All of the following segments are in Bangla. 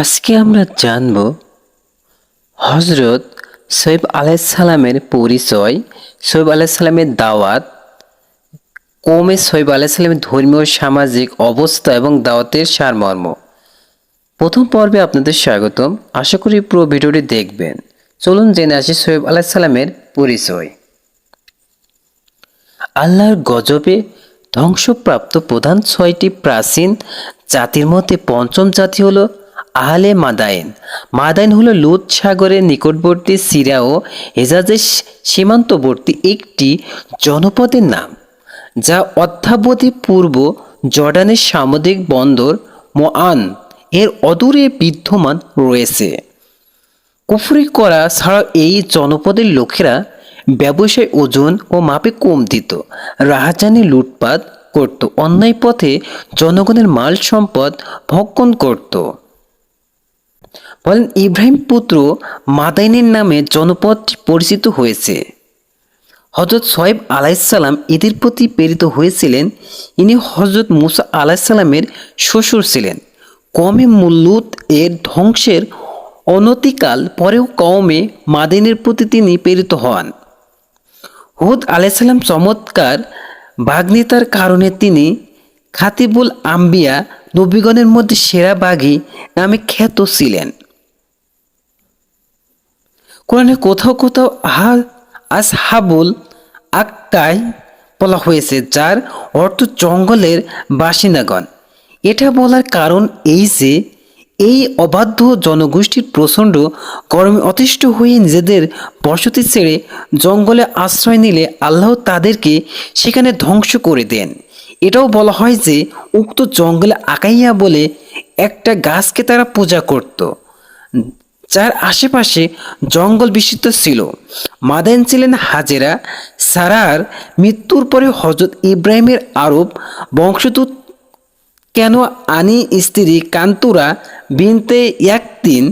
আজকে আমরা জানব হজরত সৈব আলাইসালামের পরিচয়। সৈব আলাইসালামের দাওয়াত, কৌমে সৈব আলাইসালামের ধর্মীয়, সামাজিক অবস্থা এবং দাওয়াতের সারমর্ম। প্রথম পর্বে আপনাদের স্বাগতম। আশা করি পুরো ভিডিওটি দেখবেন। চলুন জেনে আসি সৈব আলাইসালামের পরিচয়। আল্লাহর গজবে ধ্বংসপ্রাপ্ত প্রধান ছয়টি প্রাচীন জাতির মধ্যে পঞ্চম জাতি হলো আহলে মাদায়েন মাদায়েন হলো লুত সাগরের নিকটবর্তী সিরিয়া ও হেজাজের সীমান্তবর্তী একটি জনপদের নাম, যা অদ্যাবধি পূর্ব জর্ডানের সামুদ্রিক বন্দর মোয়ান এর অদূরে বিদ্যমান রয়েছে। কুফরি করা ছাড়াও এই জনপদের লোকেরা ব্যবসায় ওজন ও মাপে কম দিত। রাহাজানি লুটপাট করত, অন্যায় পথে জনগণের মাল সম্পদ ভক্ষণ করত। বলেন, ইব্রাহিম পুত্র মাদাইনের নামে জনপদটি পরিচিত হয়েছে। হজরত সোয়েব আলাইসাল্লাম এদের প্রতি প্রেরিত হয়েছিলেন। ইনি হজরত মুসা আলাইসাল্লামের শ্বশুর ছিলেন। কমে মুল্লুত এর ধ্বংসের অনতিকাল পরেও কমে মাদিনের প্রতি তিনি প্রেরিত হন। হুদ আলাইসাল্লাম চমৎকার বাগ্নিতার কারণে তিনি খাতিবুল আম্বিয়া নবীগণের মধ্যে সেরা বাঘী নামে খ্যাত ছিলেন। কোরআনে কোথাও কোথাও আহা আসহাবুল আক্কায় বলা হয়েছে, যার অর্থ জঙ্গলের বাসিন্দাগণ। এটা বলার কারণ এই যে, এই অবাধ্য জনগোষ্ঠীর প্রচণ্ড গরমে অতিষ্ঠ হয়ে নিজেদের বসতি ছেড়ে জঙ্গলে আশ্রয় নিলে আল্লাহ তাদেরকে সেখানে ধ্বংস করে দেন। এটাও বলা হয় যে, উক্ত জঙ্গলে আকাইয়া বলে একটা গাছকে তারা পূজা করত। যার আশেপাশে জঙ্গল বিস্তৃত ছিল। মাদাইন ছিলেন হাজেরা। সারার মৃত্যুর পরে হজরত ইব্রাহিমের আরব বংশদূত কেন আনি স্ত্রী কান্তুরা বিনতে একদিন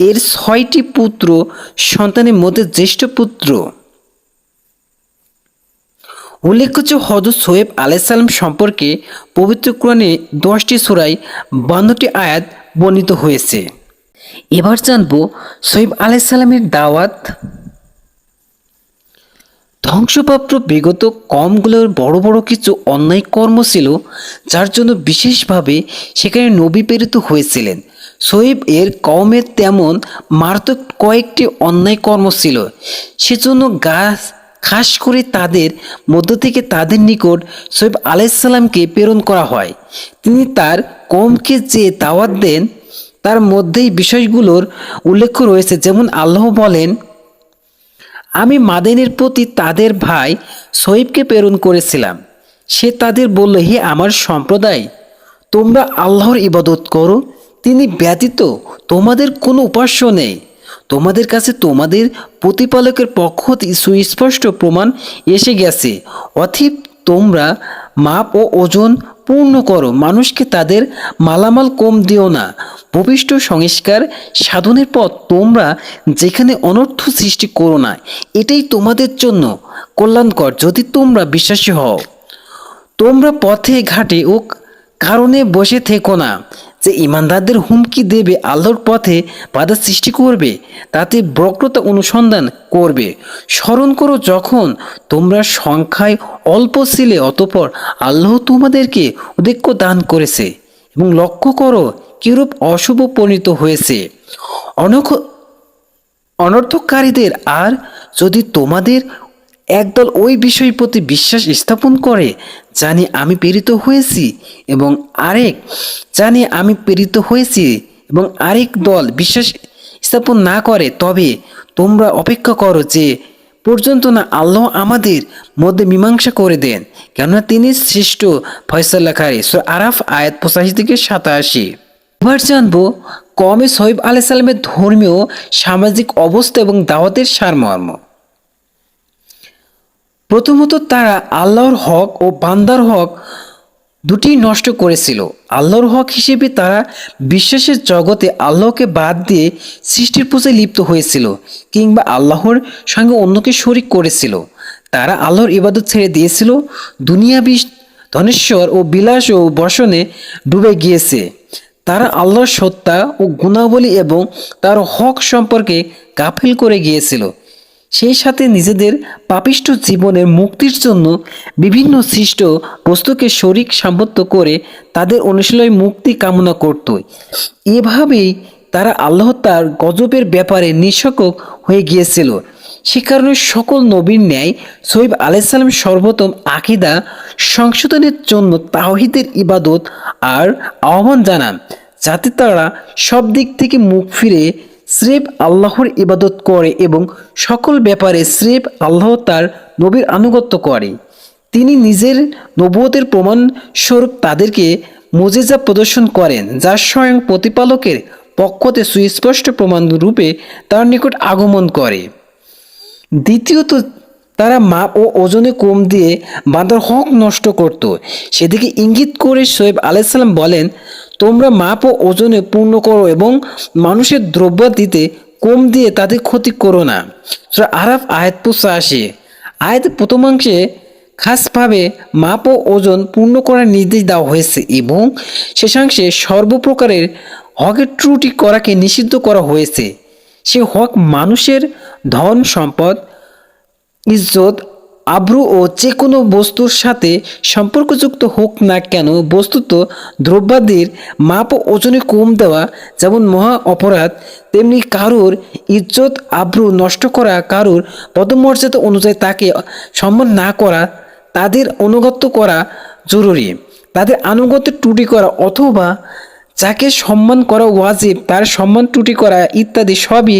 এর ছয়টি পুত্র সন্তানের মধ্যে জ্যেষ্ঠ পুত্র। উল্লেখ্য হজরত সোয়েব আলাইসাল্লাম সম্পর্কে পবিত্র কোরআনে দশটি সুরায় বান্নটি আয়াত বর্ণিত হয়েছে। এবার জানব সোয়েব আলাইসাল্লামের দাওয়াত। ধ্বংসপ্রাপ্ত বিগত কমগুলোর বড় বড় কিছু অন্যায় কর্ম ছিল, যার জন্য বিশেষভাবে সেখানে নবী প্রেরিত হয়েছিলেন। সোয়েব এর কমের তেমন মারাত্মক কয়েকটি অন্যায় কর্ম ছিল, সেজন্য গাছ খাস করে তাদের মধ্য থেকে তাদের নিকট সোয়েব আলাইসাল্লামকে প্রেরণ করা হয়। তিনি তার কমকে যে দাওয়াত দেন, তার মধ্যেই বিষয়গুলোর উল্লেখ রয়েছে। যেমন আল্লাহ বলেন, আমি মাদেনের প্রতি তাদের ভাই সহিবকে প্রেরণ করেছিলাম। সে তাদের বলল, হে আমার সম্প্রদায়, তোমরা আল্লাহর ইবাদত করো। তিনি ব্যতীত তোমাদের কোনো উপাস্য নেই। তোমাদের কাছে তোমাদের প্রতিপালকের পক্ষ সুস্পষ্ট প্রমাণ এসে গেছে। অথিব তোমরা মাপ ও ওজন পূর্ণ করো, মানুষকে তাদের মালামাল কম দিও না। ভবিষ্ঠ সংস্কার সাধনের পথ তোমরা যেখানে অনর্থ সৃষ্টি করো না, এটাই তোমাদের জন্য কল্যাণকর, যদি তোমরা বিশ্বাসী হও। তোমরা পথে ঘাটে ও কারণে বসে থেকো না। যে ইমানদারদের হুমকি দেবে আল্লাহর পথে বাধা সৃষ্টি করবে, তাতে বক্রতা অনুসন্ধান করবে। স্মরণ করো যখন তোমরা সংখ্যায় অল্প ছিলে, অতপর আল্লাহ তোমাদেরকে অধিক্য দান করেছে এবং লক্ষ্য করো কিরূপ অশুভ পরিণত হয়েছে। অনখ অনর্থকারীদের আর যদি তোমাদের একদল ওই বিষয়ের প্রতি বিশ্বাস স্থাপন করে জানি আমি প্রেরিত হয়েছি এবং আরেক জানি আমি প্রেরিত হয়েছি এবং আরেক দল বিশ্বাস স্থাপন না করে, তবে তোমরা অপেক্ষা করো যে পর্যন্ত না আল্লাহ আমাদের মধ্যে মীমাংসা করে দেন। কেননা তিনি শ্রেষ্ঠ ফয়সাল্লাকারী সো আরাফ আয়াত পঁচাশি থেকে সাতাশি। এবার জানব কমে সহিব আলাই সাল্লামের ধর্মীয়, সামাজিক অবস্থা এবং দাওয়াতের সারমর্ম। প্রথমত তারা আল্লাহর হক ও বান্দার হক দুটি নষ্ট করেছিল। আল্লাহর হক হিসেবে তারা বিশ্বাসের জগতে আল্লাহকে বাদ দিয়ে সৃষ্টির পূজায় লিপ্ত হয়েছিল কিংবা আল্লাহর সঙ্গে অন্যকে শরিক করেছিল। তারা আল্লাহর ইবাদত ছেড়ে দিয়েছিল। দুনিয়া বিষ, ধনেশ্বর ও বিলাস ও বসনে ডুবে গিয়েছে। তারা আল্লাহর সত্তা ও গুণাবলী এবং তার হক সম্পর্কে গাফিল করে গিয়েছিল। সেই সাথে নিজেদের পাপিষ্ট জীবনের মুক্তির জন্য বিভিন্ন সৃষ্ট বস্তুকে শরিক সামর্থ্য করে তাদের অনুশীলনে মুক্তি কামনা করত। এভাবেই তারা আল্লাহ তার গজবের ব্যাপারে নিঃসকক হয়ে গিয়েছিল। সে কারণে সকল নবীর ন্যায় সৈব আলাইসাল্লাম সর্বপ্রথম আকিদা সংশোধনের জন্য তাওহিদের ইবাদত আর আহ্বান জানান, যাতে তারা সব দিক থেকে মুখ ফিরে স্রেফ আল্লাহর ইবাদত করে এবং সকল ব্যাপারে স্রেফ আল্লাহ তার নবীর আনুগত্য করে। তিনি নিজের নবুয়তের প্রমাণ স্বরূপ তাদেরকে মোজেজা প্রদর্শন করেন, যা স্বয়ং প্রতিপালকের পক্ষতে সুস্পষ্ট প্রমাণ রূপে তার নিকট আগমন করে। দ্বিতীয়ত তারা মাপ ও ওজনে কম দিয়ে বাঁধার হক নষ্ট করত। সেদিকে ইঙ্গিত করে সোয়েব আলাইসাল্লাম বলেন, তোমরা মাপ ও ওজনে পূর্ণ করো এবং মানুষের দ্রব্য দিতে কম দিয়ে তাদের ক্ষতি করো না। আরাফ আয়াত আসে আয়াত প্রথমাংশে খাসভাবে মাপ ও ওজন পূর্ণ করার নির্দেশ দেওয়া হয়েছে এবং শেষাংশে সর্বপ্রকারের হকের ত্রুটি করাকে নিষিদ্ধ করা হয়েছে। সে হক মানুষের ধন, সম্পদ ইজ্জত, আব্রু ও যে কোনো বস্তুর সাথে সম্পর্কযুক্ত হোক না কেন, বস্তুত দ্রব্যাদির মাপ ওজনে কম দেওয়া যেমন মহা অপরাধ, তেমনি কারোর ইজ্জত, আব্রু নষ্ট করা, কারোর পদমর্যাদা অনুযায়ী তাকে সম্মান না করা, তাদের অনুগত্য করা জরুরি। তাদের আনুগত্যের ত্রুটি করা অথবা যাকে সম্মান করা ওয়াজিব, তার সম্মান ত্রুটি করা ইত্যাদি সবই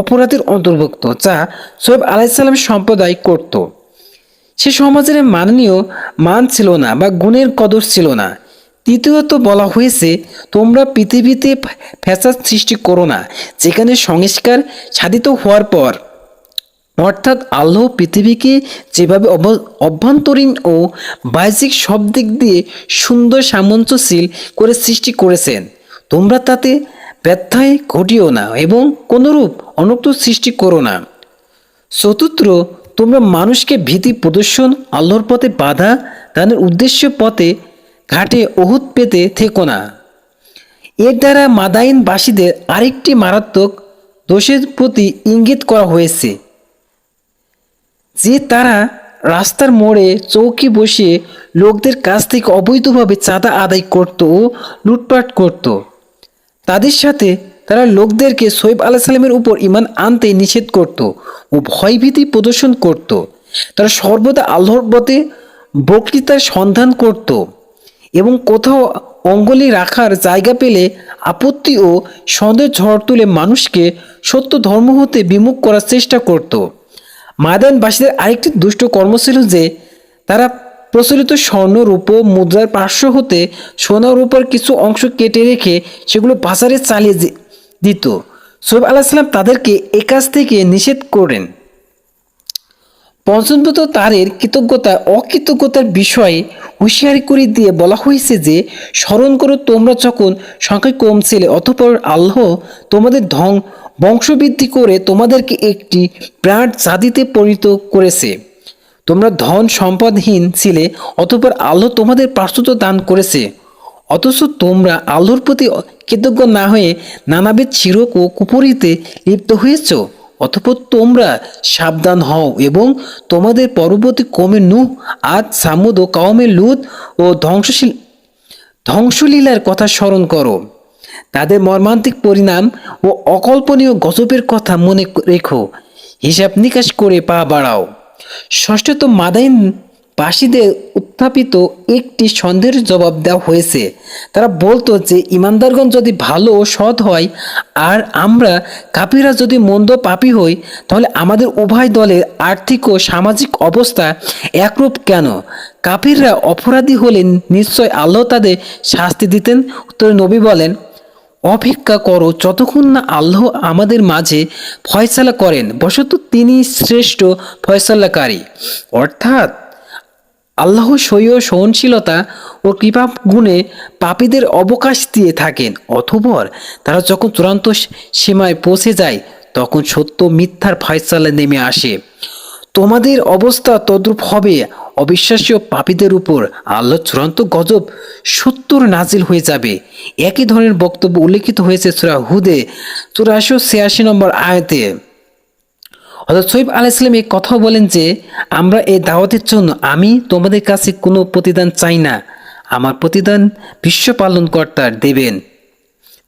অপরাধের অন্তর্ভুক্ত যা সোয়েব আলাইসাল্লাম সম্প্রদায় করত। সে সমাজের মাননীয় মান ছিল না বা গুণের কদর ছিল না। তৃতীয়ত বলা হয়েছে, তোমরা পৃথিবীতে ফ্যাসাদ সৃষ্টি করো না, যেখানে সংস্কার সাধিত হওয়ার পর অর্থাৎ আল্লাহ পৃথিবীকে যেভাবে অভ- অভ্যন্তরীণ ও বাহ্যিক সব দিক দিয়ে সুন্দর সামঞ্জস্যশীল করে সৃষ্টি করেছেন, তোমরা তাতে ব্যথায় ঘটিও না এবং কোনরূপ অনুক্ত সৃষ্টি করো না। চতুর্থ, তোমরা মানুষকে ভীতি প্রদর্শন, আল্লাহর পথে বাধা তাদের উদ্দেশ্য পথে ঘাটে ওহুদ পেতে থেকো না। এর দ্বারা মাদাইনবাসীদের আরেকটি মারাত্মক দোষের প্রতি ইঙ্গিত করা হয়েছে। যে তারা রাস্তার মোড়ে চৌকি বসিয়ে লোকদের কাছ থেকে অবৈধভাবে চাঁদা আদায় করত ও লুটপাট করত। তাদের সাথে তারা লোকদেরকে সোয়েব আলাহ সাল্লামের উপর ইমান আনতে নিষেধ করত ও ভয়ভীতি প্রদর্শন করত। তারা সর্বদা আল্লাহর পথে বক্তৃতার সন্ধান করত এবং কোথাও অঙ্গলি রাখার জায়গা পেলে আপত্তি ও সন্দেহ ঝড় তুলে মানুষকে সত্য ধর্ম হতে বিমুখ করার চেষ্টা করত। মাদানবাসীদের আরেকটি দুষ্ট কর্ম ছিল যে, তারা প্রচলিত স্বর্ণ, রূপ মুদ্রার পার্শ্ব হতে সোনা, রূপার কিছু অংশ কেটে রেখে সেগুলো বাজারে চালিয়ে দিত। সোহেব আলাহিসাল্লাম তাদেরকে এ কাজ থেকে নিষেধ করেন। পঞ্চমত তারের কৃতজ্ঞতা, অকৃতজ্ঞতার বিষয়ে হুঁশিয়ারি করে দিয়ে বলা হয়েছে যে, স্মরণ করো তোমরা যখন সংখ্যায় কম ছিলে, অতঃপর আল্লাহ তোমাদের ধং বংশবৃদ্ধি করে তোমাদেরকে একটি প্রাণ জাতিতে পরিণত করেছে। তোমরা ধন সম্পদহীন ছিলে, অতঃপর আল্লাহ তোমাদের প্রাস্তুত দান করেছে। অথচ তোমরা আল্লাহর প্রতি কৃতজ্ঞ না হয়ে নানাবিধ চিরক ও কুপরিতে লিপ্ত হয়েছ। অতঃপর তোমরা সাবধান হও এবং তোমাদের পরবর্তী কমে নু আজ সামুদ ও কাউমে লুত ও ধ্বংসশীল ধ্বংসলীলার কথা স্মরণ করো। তাদের মর্মান্তিক পরিণাম ও অকল্পনীয় গজবের কথা মনে রেখো। হিসাব নিকাশ করে পা বাড়াও। ষষ্ঠত মাদাইন বাসীদের উত্থাপিত একটি সন্দেহের জবাব দেওয়া হয়েছে। তারা বলতো যে, ইমানদারগণ যদি ভালো ও সৎ হয়, আর আমরা কাপিরা যদি মন্দ পাপী হই, তাহলে আমাদের উভয় দলের আর্থিক ও সামাজিক অবস্থা একরূপ কেন? কাপিররা অপরাধী হলেন নিশ্চয় আল্লাহ তাদের শাস্তি দিতেন? উত্তরে নবী বলেন অপেক্ষা করো যতক্ষণ না আল্লাহ আমাদের মাঝে ফয়সালা করেন। বশত তিনি শ্রেষ্ঠ ফয়সালাকারী। অর্থাৎ আল্লাহ সইয় সহনশীলতা ও কৃপা গুণে পাপীদের অবকাশ দিয়ে থাকেন। অথবর তারা যখন চূড়ান্ত সীমায় পৌঁছে যায়, তখন সত্য মিথ্যার ফয়সালা নেমে আসে। তোমাদের অবস্থা তদ্রূপ হবে। অবিশ্বাসী পাপীদের উপর আল্লাহ চূড়ান্ত গজব সত্তর নাজিল হয়ে যাবে। একই ধরনের বক্তব্য উল্লেখিত হয়েছে সুরা হুদে। চুরাশি ছিয়াশি নম্বর আয়তে। অর্থাৎ সৈব আলাইসলাম এই কথাও বলেন যে, আমরা এই দাওয়াতের জন্য আমি তোমাদের কাছে কোনো প্রতিদান চাই না। আমার প্রতিদান বিশ্ব পালনকর্তার দেবেন।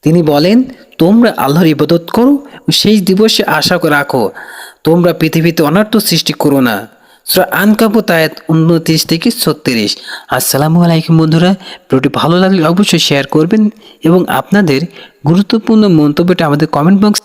তিনি বলেন, তোমরা আল্লাহর ইবাদত করো সেই দিবসে আশা রাখো। তোমরা পৃথিবীতে অনার্থ সৃষ্টি করো না। সুরা আনকাবুত আয়াত উনত্রিশ থেকে ছত্রিশ। আসসালামু আলাইকুম বন্ধুরা, ভিডিওটি ভালো লাগলে অবশ্যই শেয়ার করবেন এবং আপনাদের গুরুত্বপূর্ণ মন্তব্যটা আমাদের কমেন্ট বক্স